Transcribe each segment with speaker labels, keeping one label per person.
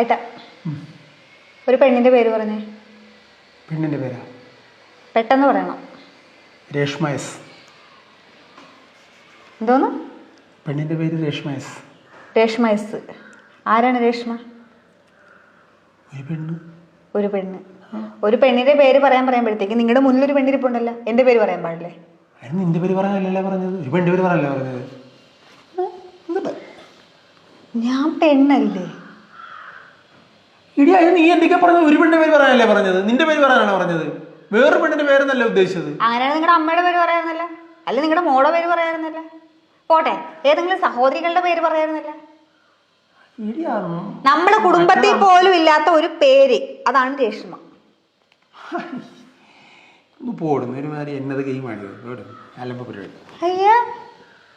Speaker 1: ഏട്ടാ. ഒരു പെണ്ണിന്റെ പേര് പറഞ്ഞേ.
Speaker 2: പെണ്ണിന്റെ പേരാ?
Speaker 1: പെട്ടെന്ന് പറയണം.
Speaker 2: രേഷ്മ എസ്.
Speaker 1: എന്തോന്ന്?
Speaker 2: പെണ്ണിന്റെ പേര് രേഷ്മ എസ്.
Speaker 1: രേഷ്മ എസ്. ആരാണ് രേഷ്മ?
Speaker 2: ഒരു പെണ്ണ്.
Speaker 1: ഒരു പെണ്ണ്. ഒരു പെണ്ണിന്റെ പേര് പറയാൻ പറയുമ്പോഴത്തേക്ക് നിങ്ങളുടെ മുന്നിൽ ഒരു പെണ്ണിരിപ്പുണ്ടല്ലോ എന്റെ പേര് പറയാൻ പാടില്ലേ?
Speaker 2: അതിന് നിന്റെ പേര് പറയാനല്ലേ പറഞ്ഞത്? ഒരു പെണ്ണിന്റെ പേര് പറയാനല്ലേ പറഞ്ഞത്?
Speaker 1: ഞാൻ പെണ്ണല്ലേ?
Speaker 2: ഇടി അത് നീ എന്തൊക്കെ പറഞ്ഞത്? ഒരു പെണ്ണിന്റെ പേര് പറയാനല്ലേ പറഞ്ഞത്? നിന്റെ പേര് പറയാനാണ് പറഞ്ഞത്? വേറൊരു പെണ്ണിന്റെ പേരെന്നല്ല ഉദ്ദേശിച്ചത്?
Speaker 1: അങ്ങനെയാണ് നിങ്ങളുടെ അമ്മയുടെ പേര് പറയാറുന്നല്ല അല്ല നിങ്ങളുടെ മോളെ പേര് പറയാറുന്നല്ല പോട്ടെ ഏതെങ്കിലും സഹോദരികളുടെ പേര് പറയാറുന്നല്ല നമ്മുടെ കുടുംബത്തിൽ പോലും ഇല്ലാത്ത ഒരു പേര് അതാണ് രേഷ്മ.
Speaker 2: ഒന്ന് പോടുന്നു ഒരു മാതിരി എന്നത് ഗെയിമാണ് പോടുന്നു അലമ്പ പരിപാടി.
Speaker 1: അയ്യ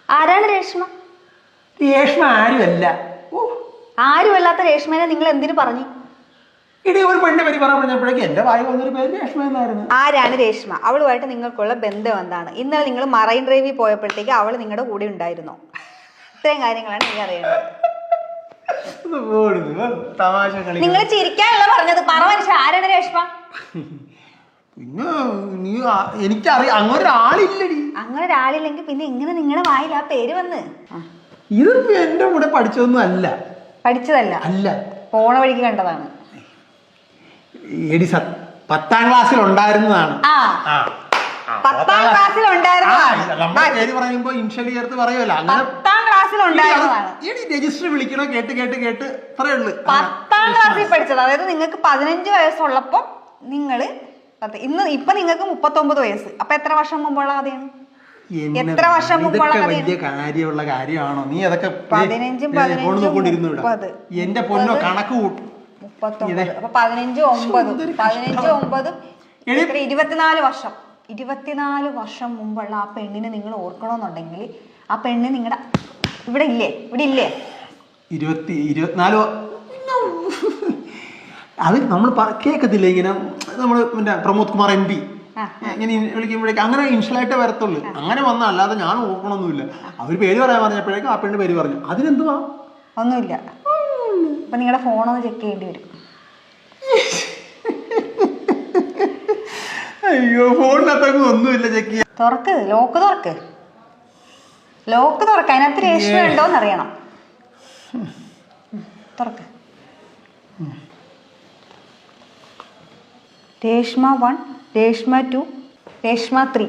Speaker 1: ആരാണ് രേഷ്മ?
Speaker 2: രേഷ്മ ആരുമല്ല. ഓ.
Speaker 1: ആരുമല്ലാത്ത രേഷ്മനെ നിങ്ങൾ എന്തിനു പറഞ്ഞു?
Speaker 2: ഇടി ഒരു പെണ്ണിന്റെ പേര് പറഞ്ഞപ്പോഴേക്കും എന്റെ വായി വന്നൊരു പേര് രേഷ്മ എന്നായിരുന്നു.
Speaker 1: ആരാണ് രേഷ്മ? അവളുമായിട്ട് നിങ്ങൾക്കുള്ള ബന്ധം എന്താണ്? ഇന്നലെ നിങ്ങൾ മറൈൻ ഡ്രൈവിൽ പോയപ്പോഴത്തേക്ക് അവൾ നിങ്ങളുടെ കൂടെ ഉണ്ടായിരുന്നു? ഇത്രയും കാര്യങ്ങളാണ് നീ
Speaker 2: അറിയുന്നത് തമാശ കളി
Speaker 1: നിങ്ങൾ ചിരിക്കാനുള്ള പറഞ്ഞത് പറ മനുഷ്യ ആരാണ് രേഷ്മ?
Speaker 2: പിന്നെ നീ ആ- എനിക്കറിയാം അങ്ങനെ ഒരാളില്ലടി
Speaker 1: അങ്ങനെ ഒരാളില്ലെങ്കിൽ പിന്നെ എങ്ങനെ നിങ്ങളുടെ വായിൽ ആ പേര് വന്ന്? ആ,
Speaker 2: ഇത് എന്റെ കൂടെ പഠിച്ചതൊന്നും അല്ല.
Speaker 1: പഠിച്ചതല്ല.
Speaker 2: അല്ല.
Speaker 1: പോണ വഴിക്ക് കണ്ടതാണ്.
Speaker 2: എടി സത് പത്താം ക്ലാസ്സിൽ ഉണ്ടായിരുന്നതാണ്.
Speaker 1: ആ.
Speaker 2: ആ.
Speaker 1: പത്താം ക്ലാസ്സിൽ
Speaker 2: പറയുമ്പോ ഇൻഷലി ചേർത്ത് പറയുമല്ലോ അങ്ങനെ
Speaker 1: പത്താം ക്ലാസ്സിൽ ഉണ്ടായിരുന്നതാണ്.
Speaker 2: എടി രജിസ്റ്റർ വിളിക്കണോ? കേട്ട് കേട്ട് കേട്ട്. അത്രേ ഉള്ളു.
Speaker 1: പത്താം ക്ലാസ്സിൽ പഠിച്ചത്. അതായത് നിങ്ങൾക്ക് പതിനഞ്ച് വയസ്സുള്ളപ്പോ നിങ്ങൾ ഇന്ന് ഇപ്പൊ നിങ്ങൾക്ക് മുപ്പത്തൊമ്പത് വയസ്സ്. അപ്പൊ എത്ര വർഷം മുമ്പുള്ള കഥയാണ്? എത്ര വർഷം മുമ്പുള്ള
Speaker 2: വലിയ കാര്യമുള്ള കാര്യമാണോ? നീ അതൊക്കെ
Speaker 1: പതിനഞ്ചും പതിനഞ്ചും
Speaker 2: എന്റെ പൊന്നോ കണക്ക് കൂട്ടും.
Speaker 1: മുപ്പത്തൊമ്പത്. അപ്പൊ പതിനഞ്ച് ഒമ്പത്.
Speaker 2: എന്തൊരു
Speaker 1: പതിനഞ്ച് ഒമ്പത്.
Speaker 2: എടി-
Speaker 1: ഇരുപത്തിനാല് വർഷം. ഇരുപത്തിനാല് വർഷം മുമ്പുള്ള ആ പെണ്ണിനെ നിങ്ങൾ ഓർക്കണമെന്നുണ്ടെങ്കിൽ ആ പെണ്ണ് നിങ്ങളുടെ ഇവിടെ ഇല്ലേ? ഇവിടെ ഇല്ലേ?
Speaker 2: ഇരുപത്തി ഇരുപത്തിനാല് വ- അത് നമ്മൾ കേൾക്കത്തില്ല ഇങ്ങനെ? നമ്മൾ പിന്നെ പ്രമോദ് കുമാർ എം പി. ഇങ്ങനെ വിളിക്കുമ്പോഴേക്കും അങ്ങനെ ഇൻഷലായിട്ടേ വരത്തുള്ളൂ. അങ്ങനെ വന്ന അല്ലാതെ ഞാൻ ഓർക്കണമൊന്നുമില്ല അവർ പേര് പറയാൻ പറഞ്ഞപ്പോഴേക്കും ആ പെണ്ണ് പേര് പറഞ്ഞു. അതിനെന്തുവാ?
Speaker 1: ഒന്നുമില്ല. അപ്പൊ നിങ്ങളുടെ ഫോണൊന്ന് ചെക്ക് ചെയ്യേണ്ടി വരും.
Speaker 2: അയ്യോ ഫോണിനകത്തൊക്കെ ഒന്നുമില്ല ചെക്ക് ചെയ്യാം
Speaker 1: തുറക്ക് ലോക്ക് തുറക്ക്. ലോക്ക് തുറക്ക് അതിനകത്ത് രേഷ്മ ഉണ്ടോന്ന് അറിയണം. തുറക്ക്. Reshma one Reshma two Reshma three